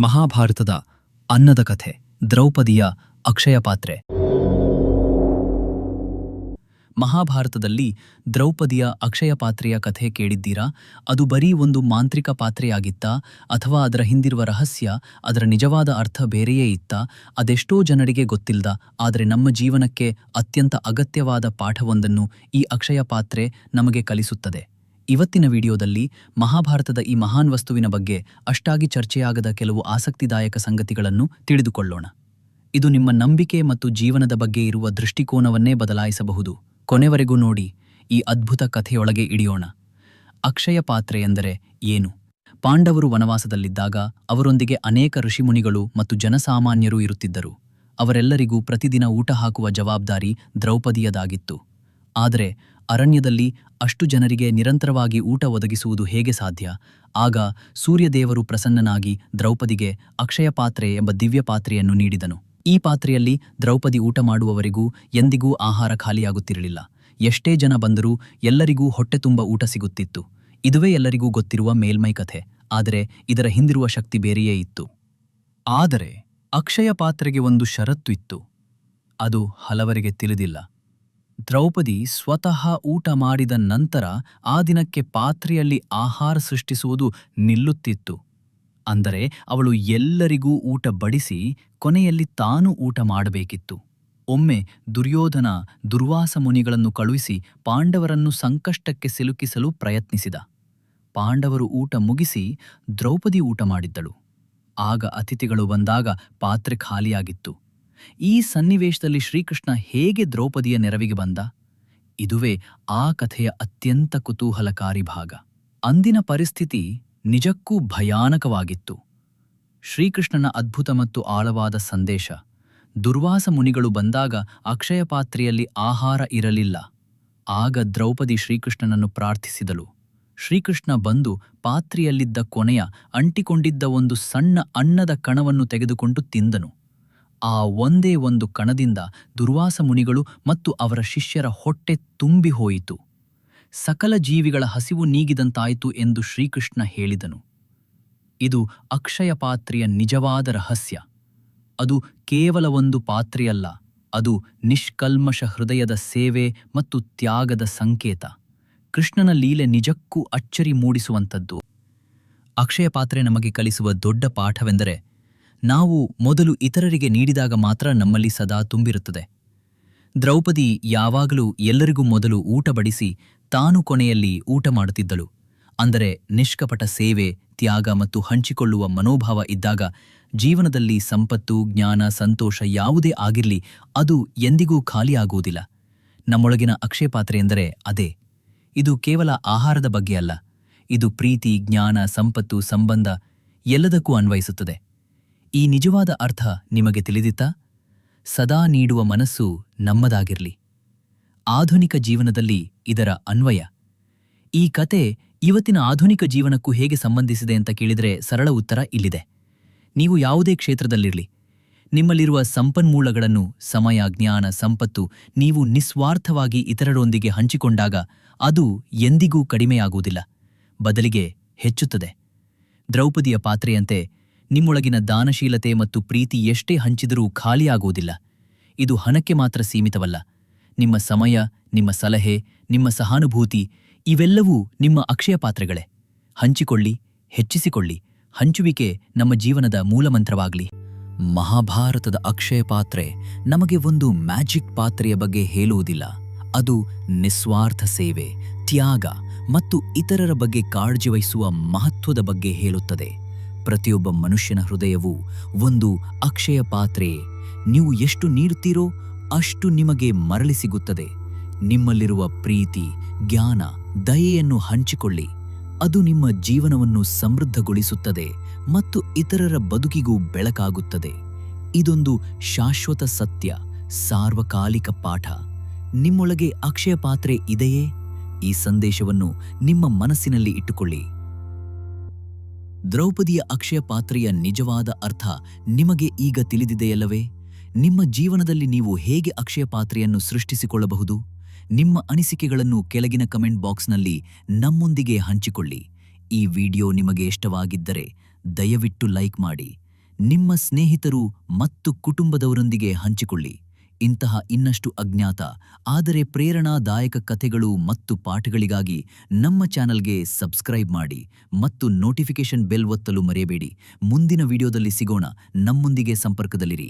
ಮಹಾಭಾರತದ ಅನ್ನದ ಕಥೆ, ದ್ರೌಪದಿಯ ಅಕ್ಷಯ ಪಾತ್ರೆ. ಮಹಾಭಾರತದಲ್ಲಿ ದ್ರೌಪದಿಯ ಅಕ್ಷಯ ಪಾತ್ರೆಯ ಕಥೆ ಕೇಳಿದ್ದೀರಾ? ಅದು ಬರೀ ಒಂದು ಮಾಂತ್ರಿಕ ಪಾತ್ರೆಯಾಗಿತ್ತಾ? ಅಥವಾ ಅದರ ಹಿಂದಿರುವ ರಹಸ್ಯ, ಅದರ ನಿಜವಾದ ಅರ್ಥ ಬೇರೆಯೇ ಇತ್ತಾ? ಅದೆಷ್ಟೋ ಜನರಿಗೆ ಗೊತ್ತಿಲ್ಲದ ಆದರೆ ನಮ್ಮ ಜೀವನಕ್ಕೆ ಅತ್ಯಂತ ಅಗತ್ಯವಾದ ಪಾಠವೊಂದನ್ನು ಈ ಅಕ್ಷಯ ಪಾತ್ರೆ ನಮಗೆ ಕಲಿಸುತ್ತದೆ. ಇವತ್ತಿನ ವಿಡಿಯೋದಲ್ಲಿ ಮಹಾಭಾರತದ ಈ ಮಹಾನ್ ವಸ್ತುವಿನ ಬಗ್ಗೆ ಅಷ್ಟಾಗಿ ಚರ್ಚೆಯಾಗದ ಕೆಲವು ಆಸಕ್ತಿದಾಯಕ ಸಂಗತಿಗಳನ್ನು ತಿಳಿದುಕೊಳ್ಳೋಣ. ಇದು ನಿಮ್ಮ ನಂಬಿಕೆ ಮತ್ತು ಜೀವನದ ಬಗ್ಗೆ ಇರುವ ದೃಷ್ಟಿಕೋನವನ್ನೇ ಬದಲಾಯಿಸಬಹುದು. ಕೊನೆವರೆಗೂ ನೋಡಿ, ಈ ಅದ್ಭುತ ಕಥೆಯೊಳಗೆ ಇಡಿಯೋಣ ಅಕ್ಷಯ ಪಾತ್ರೆ ಎಂದರೆ ಏನು? ಪಾಂಡವರು ವನವಾಸದಲ್ಲಿದ್ದಾಗ ಅವರೊಂದಿಗೆ ಅನೇಕ ಋಷಿಮುನಿಗಳು ಮತ್ತು ಜನಸಾಮಾನ್ಯರು ಇರುತ್ತಿದ್ದರು. ಅವರೆಲ್ಲರಿಗೂ ಪ್ರತಿದಿನ ಊಟ ಹಾಕುವ ಜವಾಬ್ದಾರಿ ದ್ರೌಪದಿಯದಾಗಿತ್ತು. ಆದರೆ ಅರಣ್ಯದಲ್ಲಿ ಅಷ್ಟು ಜನರಿಗೆ ನಿರಂತರವಾಗಿ ಊಟ ಒದಗಿಸುವುದು ಹೇಗೆ ಸಾಧ್ಯ? ಆಗ ಸೂರ್ಯದೇವರು ಪ್ರಸನ್ನನಾಗಿ ದ್ರೌಪದಿಗೆ ಅಕ್ಷಯ ಪಾತ್ರೆ ಎಂಬ ದಿವ್ಯ ಪಾತ್ರೆಯನ್ನು ನೀಡಿದನು. ಈ ಪಾತ್ರೆಯಲ್ಲಿ ದ್ರೌಪದಿ ಊಟ ಮಾಡುವವರೆಗೂ ಎಂದಿಗೂ ಆಹಾರ ಖಾಲಿಯಾಗುತ್ತಿರಲಿಲ್ಲ. ಎಷ್ಟೇ ಜನ ಬಂದರೂ ಎಲ್ಲರಿಗೂ ಹೊಟ್ಟೆ ತುಂಬ ಊಟ ಸಿಗುತ್ತಿತ್ತು. ಇದುವೇ ಎಲ್ಲರಿಗೂ ಗೊತ್ತಿರುವ ಮೇಲ್ಮೈ ಕಥೆ. ಆದರೆ ಇದರ ಹಿಂದಿರುವ ಶಕ್ತಿ ಬೇರೆಯೇ ಇತ್ತು. ಆದರೆ ಅಕ್ಷಯ ಪಾತ್ರೆಗೆ ಒಂದು ಷರತ್ತು ಇತ್ತು. ಅದು ಹಲವರಿಗೆ ತಿಳಿದಿಲ್ಲ. ದ್ರೌಪದಿ ಸ್ವತಃ ಊಟ ಮಾಡಿದ ನಂತರ ಆ ದಿನಕ್ಕೆ ಪಾತ್ರೆಯಲ್ಲಿ ಆಹಾರ ಸೃಷ್ಟಿಸುವುದು ನಿಲ್ಲುತ್ತಿತ್ತು. ಅಂದರೆ ಅವಳು ಎಲ್ಲರಿಗೂ ಊಟ ಬಡಿಸಿ ಕೊನೆಯಲ್ಲಿ ತಾನು ಊಟ ಮಾಡಬೇಕಿತ್ತು. ಒಮ್ಮೆ ದುರ್ಯೋಧನ ದುರ್ವಾಸ ಮುನಿಗಳನ್ನು ಕಳುಹಿಸಿ ಪಾಂಡವರನ್ನು ಸಂಕಷ್ಟಕ್ಕೆ ಸಿಲುಕಿಸಲು ಪ್ರಯತ್ನಿಸಿದ. ಪಾಂಡವರು ಊಟ ಮುಗಿಸಿ ದ್ರೌಪದಿ ಊಟ ಮಾಡಿದ್ದಳು. ಆಗ ಅತಿಥಿಗಳು ಬಂದಾಗ ಪಾತ್ರೆ ಖಾಲಿಯಾಗಿತ್ತು. ಈ ಸನ್ನಿವೇಶದಲ್ಲಿ ಶ್ರೀಕೃಷ್ಣ ಹೇಗೆ ದ್ರೌಪದಿಯ ನೆರವಿಗೆ ಬಂದ? ಇದುವೇ ಆ ಕಥೆಯ ಅತ್ಯಂತ ಕುತೂಹಲಕಾರಿ ಭಾಗ. ಅಂದಿನ ಪರಿಸ್ಥಿತಿ ನಿಜಕ್ಕೂ ಭಯಾನಕವಾಗಿತ್ತು. ಶ್ರೀಕೃಷ್ಣನ ಅದ್ಭುತ ಮತ್ತು ಆಳವಾದ ಸಂದೇಶ. ದುರ್ವಾಸ ಮುನಿಗಳು ಬಂದಾಗ ಅಕ್ಷಯ ಪಾತ್ರೆಯಲ್ಲಿ ಆಹಾರ ಇರಲಿಲ್ಲ. ಆಗ ದ್ರೌಪದಿ ಶ್ರೀಕೃಷ್ಣನನ್ನು ಪ್ರಾರ್ಥಿಸಿದಳು. ಶ್ರೀಕೃಷ್ಣ ಬಂದು ಪಾತ್ರೆಯಲ್ಲಿದ್ದ ಕೊನೆಯ ಅಂಟಿಕೊಂಡಿದ್ದ ಒಂದು ಸಣ್ಣ ಅನ್ನದ ಕಣವನ್ನು ತೆಗೆದುಕೊಂಡು ತಿಂದನು. ಆ ಒಂದೇ ಒಂದು ಕಣದಿಂದ ದುರ್ವಾಸ ಮುನಿಗಳು ಮತ್ತು ಅವರ ಶಿಷ್ಯರ ಹೊಟ್ಟೆ ತುಂಬಿ ಹೋಯಿತು. ಸಕಲ ಜೀವಿಗಳ ಹಸಿವು ನೀಗಿದಂತಾಯಿತು ಎಂದು ಶ್ರೀಕೃಷ್ಣ ಹೇಳಿದನು. ಇದು ಅಕ್ಷಯ ಪಾತ್ರೆಯ ನಿಜವಾದ ರಹಸ್ಯ. ಅದು ಕೇವಲ ಒಂದು ಪಾತ್ರೆಯಲ್ಲ, ಅದು ನಿಷ್ಕಲ್ಮಶ ಹೃದಯದ ಸೇವೆ ಮತ್ತು ತ್ಯಾಗದ ಸಂಕೇತ. ಕೃಷ್ಣನ ಲೀಲೆ ನಿಜಕ್ಕೂ ಅಚ್ಚರಿ ಮೂಡಿಸುವಂಥದ್ದು. ಅಕ್ಷಯ ಪಾತ್ರೆ ನಮಗೆ ಕಲಿಸುವ ದೊಡ್ಡ ಪಾಠವೆಂದರೆ ನಾವು ಮೊದಲು ಇತರರಿಗೆ ನೀಡಿದಾಗ ಮಾತ್ರ ನಮ್ಮಲ್ಲಿ ಸದಾ ತುಂಬಿರುತ್ತದೆ. ದ್ರೌಪದಿ ಯಾವಾಗಲೂ ಎಲ್ಲರಿಗೂ ಮೊದಲು ಊಟ ಬಡಿಸಿ ತಾನು ಕೊನೆಯಲ್ಲಿ ಊಟ ಮಾಡುತ್ತಿದ್ದಳು. ಅಂದರೆ ನಿಷ್ಕಪಟ ಸೇವೆ, ತ್ಯಾಗ ಮತ್ತು ಹಂಚಿಕೊಳ್ಳುವ ಮನೋಭಾವ ಇದ್ದಾಗ ಜೀವನದಲ್ಲಿ ಸಂಪತ್ತು, ಜ್ಞಾನ, ಸಂತೋಷ ಯಾವುದೇ ಆಗಿರಲಿ ಅದು ಎಂದಿಗೂ ಖಾಲಿಯಾಗುವುದಿಲ್ಲ ನಮ್ಮೊಳಗಿನ ಅಕ್ಷಯ ಪಾತ್ರೆ ಎಂದರೆ ಅದೇ. ಇದು ಕೇವಲ ಆಹಾರದ ಬಗ್ಗೆ ಅಲ್ಲ. ಇದು ಪ್ರೀತಿ, ಜ್ಞಾನ, ಸಂಪತ್ತು, ಸಂಬಂಧ ಎಲ್ಲದಕ್ಕೂ ಅನ್ವಯಿಸುತ್ತದೆ. ಈ ನಿಜವಾದ ಅರ್ಥ ನಿಮಗೆ ತಿಳಿದಿತ್ತಾ? ಸದಾ ನೀಡುವ ಮನಸ್ಸು ನಮ್ಮದಾಗಿರಲಿ. ಆಧುನಿಕ ಜೀವನದಲ್ಲಿ ಇದರ ಅನ್ವಯ. ಈ ಕತೆ ಇವತ್ತಿನ ಆಧುನಿಕ ಜೀವನಕ್ಕೂ ಹೇಗೆ ಸಂಬಂಧಿಸಿದೆ ಅಂತ ಕೇಳಿದರೆ ಸರಳ ಉತ್ತರ ಇಲ್ಲಿದೆ. ನೀವು ಯಾವುದೇ ಕ್ಷೇತ್ರದಲ್ಲಿರಲಿ. ನಿಮ್ಮಲ್ಲಿರುವ ಸಂಪನ್ಮೂಲಗಳನ್ನು, ಸಮಯ, ಜ್ಞಾನ, ಸಂಪತ್ತು ನೀವು ನಿಸ್ವಾರ್ಥವಾಗಿ ಇತರರೊಂದಿಗೆ ಹಂಚಿಕೊಂಡಾಗ ಅದು ಎಂದಿಗೂ ಕಡಿಮೆಯಾಗುವುದಿಲ್ಲ. ಬದಲಿಗೆ ಹೆಚ್ಚುತ್ತದೆ. ದ್ರೌಪದಿಯ ಪಾತ್ರೆಯಂತೆ ನಿಮ್ಮೊಳಗಿನ ದಾನಶೀಲತೆ ಮತ್ತು ಪ್ರೀತಿ ಎಷ್ಟೇ ಹಂಚಿದರೂ ಖಾಲಿಯಾಗುವುದಿಲ್ಲ. ಇದು ಹಣಕ್ಕೆ ಮಾತ್ರ ಸೀಮಿತವಲ್ಲ. ನಿಮ್ಮ ಸಮಯ, ನಿಮ್ಮ ಸಲಹೆ, ನಿಮ್ಮ ಸಹಾನುಭೂತಿ ಇವೆಲ್ಲವೂ ನಿಮ್ಮ ಅಕ್ಷಯ ಪಾತ್ರೆಗಳೇ. ಹಂಚಿಕೊಳ್ಳಿ, ಹೆಚ್ಚಿಸಿಕೊಳ್ಳಿ. ಹಂಚುವಿಕೆ ನಮ್ಮ ಜೀವನದ ಮೂಲಮಂತ್ರವಾಗಲಿ. ಮಹಾಭಾರತದ ಅಕ್ಷಯ ಪಾತ್ರೆ ನಮಗೆ ಒಂದು ಮ್ಯಾಜಿಕ್ ಪಾತ್ರೆಯ ಬಗ್ಗೆ ಹೇಳುವುದಿಲ್ಲ. ಅದು ನಿಸ್ವಾರ್ಥ ಸೇವೆ, ತ್ಯಾಗ ಮತ್ತು ಇತರರ ಬಗ್ಗೆ ಕಾಳಜಿ ವಹಿಸುವ ಮಹತ್ವದ ಬಗ್ಗೆ ಹೇಳುತ್ತದೆ. ಪ್ರತಿಯೊಬ್ಬ ಮನುಷ್ಯನ ಹೃದಯವು ಒಂದು ಅಕ್ಷಯ ಪಾತ್ರೆ. ನೀವು ಎಷ್ಟು ನೀಡುತ್ತೀರೋ ಅಷ್ಟು ನಿಮಗೆ ಮರಳಿ ಸಿಗುತ್ತದೆ. ನಿಮ್ಮಲ್ಲಿರುವ ಪ್ರೀತಿ, ಜ್ಞಾನ, ದಯೆಯನ್ನು ಹಂಚಿಕೊಳ್ಳಿ. ಅದು ನಿಮ್ಮ ಜೀವನವನ್ನು ಸಮೃದ್ಧಗೊಳಿಸುತ್ತದೆ ಮತ್ತು ಇತರರ ಬದುಕಿಗೂ ಬೆಳಕಾಗುತ್ತದೆ. ಇದೊಂದು ಶಾಶ್ವತ ಸತ್ಯ, ಸಾರ್ವಕಾಲಿಕ ಪಾಠ. ನಿಮ್ಮೊಳಗೆ ಅಕ್ಷಯ ಪಾತ್ರೆ ಇದೆಯೇ? ಈ ಸಂದೇಶವನ್ನು ನಿಮ್ಮ ಮನಸ್ಸಿನಲ್ಲಿ ಇಟ್ಟುಕೊಳ್ಳಿ. ದ್ರೌಪದಿಯ ಅಕ್ಷಯ ಪಾತ್ರೆಯ ನಿಜವಾದ ಅರ್ಥ ನಿಮಗೆ ಈಗ ತಿಳಿದಿದೆಯಲ್ಲವೇ? ನಿಮ್ಮ ಜೀವನದಲ್ಲಿ ನೀವು ಹೇಗೆ ಅಕ್ಷಯ ಪಾತ್ರೆಯನ್ನು ಸೃಷ್ಟಿಸಿಕೊಳ್ಳಬಹುದು? ನಿಮ್ಮ ಅನಿಸಿಕೆಗಳನ್ನು ಕೆಳಗಿನ ಕಮೆಂಟ್ ಬಾಕ್ಸ್ನಲ್ಲಿ ನಮ್ಮೊಂದಿಗೆ ಹಂಚಿಕೊಳ್ಳಿ. ಈ ವಿಡಿಯೋ ನಿಮಗೆ ಇಷ್ಟವಾಗಿದ್ದರೆ ದಯವಿಟ್ಟು ಲೈಕ್ ಮಾಡಿ. ನಿಮ್ಮ ಸ್ನೇಹಿತರು ಮತ್ತು ಕುಟುಂಬದವರೊಂದಿಗೆ ಹಂಚಿಕೊಳ್ಳಿ. ಇಂತಹ ಇನ್ನಷ್ಟು ಅಜ್ಞಾತ, ಆದರೆ ಪ್ರೇರಣಾದಾಯಕ ಕಥೆಗಳು ಮತ್ತು ಪಾಠಗಳಿಗಾಗಿ ನಮ್ಮ ಚಾನಲ್ಗೆ ಸಬ್ಸ್ಕ್ರೈಬ್ ಮಾಡಿ ಮತ್ತು ನೋಟಿಫಿಕೇಷನ್ ಬೆಲ್ ಒತ್ತಲು ಮರೆಯಬೇಡಿ. ಮುಂದಿನ ವಿಡಿಯೋದಲ್ಲಿ ಸಿಗೋಣ. ನಮ್ಮೊಂದಿಗೆ ಸಂಪರ್ಕದಲ್ಲಿರಿ.